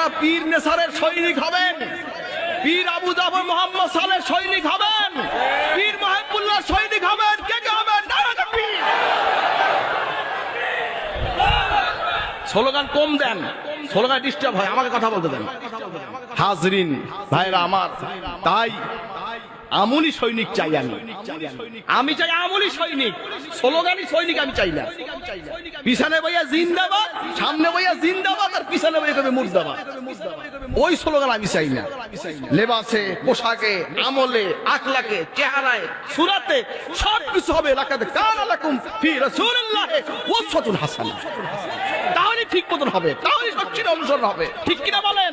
আপনারা পীর নেসারের সৈনিক হবেন। পীর আবু জাফর মোহাম্মদ সালের সৈনিক হবেন। পীর মাহবুল্লাহ সৈনিক হবেন। কে কে হবেন? স্লোগান কম দেন। স্লোগান ডিস্টার্ব হয়। আমাকে কথা বলতে দেন। হাজরিন, ভাইরা আমার, তাই আমলি সৈনিক চাই আমি। আমি চাই আমলি সৈনিক। স্লোগানই সৈনিক আমি চাই না। পিছনে ভাইয়া জিন্দাবাদ সামনে ভাইয়া জিন্দাবাদ আর পিছনে ভাইয়া কবে মুর্দাবাদ। ওই স্লোগান আমি চাই না। লেবাসে পোশাকে আমলে আখলাকে চেহারায় সুরাতে সব কিছু হবে এলাকাতে কান আলাকুম ফি রাসূলিল্লাহি হাসানা। তাহলে ঠিক মতন হবে তাহলে সচ্চির অনুসরণ হবে। ঠিক কিনা বলেন?